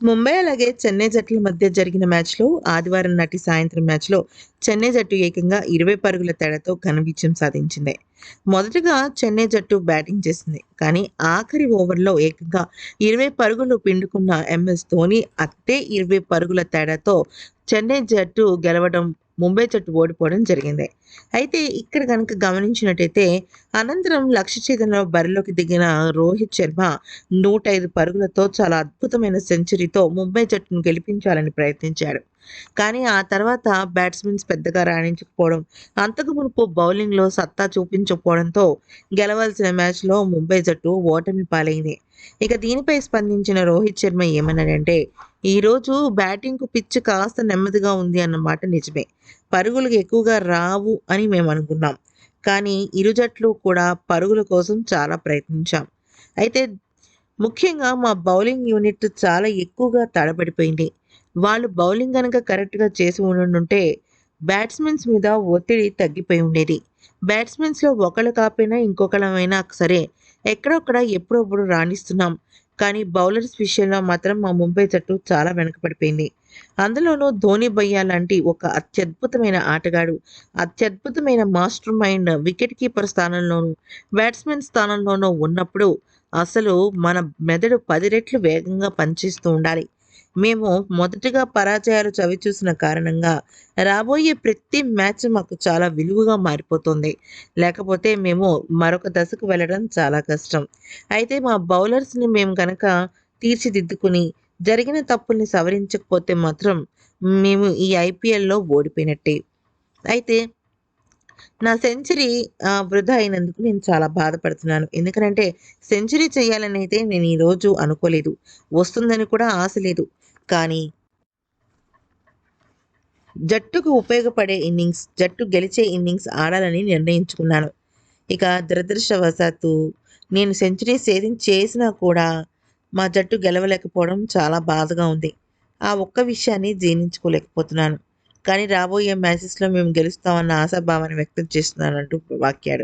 ముంబై అలాగే చెన్నై జట్ల మధ్య జరిగిన మ్యాచ్లో ఆదివారం నాటి సాయంత్రం మ్యాచ్లో చెన్నై జట్టు ఏకంగా ఇరవై పరుగుల తేడాతో ఘన విజయం సాధించింది. మొదటగా చెన్నై జట్టు బ్యాటింగ్ చేసింది కానీ ఆఖరి ఓవర్లో ఏకంగా ఇరవై పరుగులు పిండుకున్న ఎంఎస్ ధోని అట్టే ఇరవై పరుగుల తేడాతో చెన్నై జట్టు గెలవడం ముంబై జట్టు ఓడిపోవడం జరిగింది. అయితే ఇక్కడ కనుక గమనించినట్టయితే అనంతరం లక్ష్య ఛేదనలో బరిలోకి దిగిన రోహిత్ శర్మ నూట ఐదు పరుగులతో చాలా అద్భుతమైన సెంచరీతో ముంబై జట్టును గెలిపించాలని ప్రయత్నించాడు. కానీ ఆ తర్వాత బ్యాట్స్మెన్స్ పెద్దగా రాణించకపోవడం అంతకు మునుపు బౌలింగ్లో సత్తా చూపించకపోవడంతో గెలవాల్సిన మ్యాచ్లో ముంబై జట్టు ఓటమి పాలైంది. ఇక దీనిపై స్పందించిన రోహిత్ శర్మ ఏమన్నాడంటే ఈరోజు బ్యాటింగ్కు పిచ్ కాస్త నెమ్మదిగా ఉంది అన్నమాట నిజమే. పరుగులు ఎక్కువగా రావు అని మేము అనుకున్నాం. కానీ ఇరు జట్లు కూడా పరుగుల కోసం చాలా ప్రయత్నించాం. అయితే ముఖ్యంగా మా బౌలింగ్ యూనిట్ చాలా ఎక్కువగా తడబడిపోయింది. వాళ్ళు బౌలింగ్ కనుక కరెక్ట్గా చేసి ఉండుంటే బ్యాట్స్మెన్స్ మీద ఒత్తిడి తగ్గిపోయి ఉండేది. బ్యాట్స్మెన్స్లో ఒకళ్ళు కాపోయినా ఇంకొకళ్ళమైనా సరే ఎక్కడొక్కడ ఎప్పుడప్పుడు రాణిస్తున్నాం. కానీ బౌలర్స్ విషయంలో మాత్రం మా ముంబై జట్టు చాలా వెనకపడిపోయింది అందులోనూ ధోని భయ్యా లాంటి ఒక అత్యద్భుతమైన ఆటగాడు అత్యద్భుతమైన మాస్టర్ మైండ్ వికెట్ కీపర్ స్థానంలోనూ బ్యాట్స్మెన్ స్థానంలోనూ ఉన్నప్పుడు అసలు మన మెదడు పది రెట్లు వేగంగా పనిచేస్తూ ఉండాలి. మేము మొదటగా పరాజయాలు చవిచూసిన కారణంగా రాబోయే ప్రతి మ్యాచ్ మాకు చాలా విలువగా మారిపోతుంది. లేకపోతే మేము మరొక దశకు వెళ్ళడం చాలా కష్టం. అయితే మా బౌలర్స్ని మేము కనుక తీర్చిదిద్దుకుని జరిగిన తప్పుల్ని సవరించకపోతే మాత్రం మేము ఈ ఐపీఎల్లో ఓడిపోయినట్టే. అయితే నా సెంచరీ వృధా అయినందుకు నేను చాలా బాధపడుతున్నాను. ఎందుకంటే సెంచరీ చేయాలని అయితే నేను ఈరోజు అనుకోలేదు. వస్తుందని కూడా ఆశ లేదు. కానీ జట్టుకు ఉపయోగపడే ఇన్నింగ్స్ జట్టు గెలిచే ఇన్నింగ్స్ ఆడాలని నిర్ణయించుకున్నాను. ఇక దురదృష్టవశాత్తు నేను సెంచరీ సేవింగ్ చేసినా కూడా మా జట్టు గెలవలేకపోవడం చాలా బాధగా ఉంది. ఆ ఒక్క విషయాన్ని జీర్ణించుకోలేకపోతున్నాను. కానీ రాబోయే మ్యాచెస్లో మేము గెలుస్తామన్న ఆశాభావాన్ని వ్యక్తం చేస్తున్నానంటూ వాక్యాడు.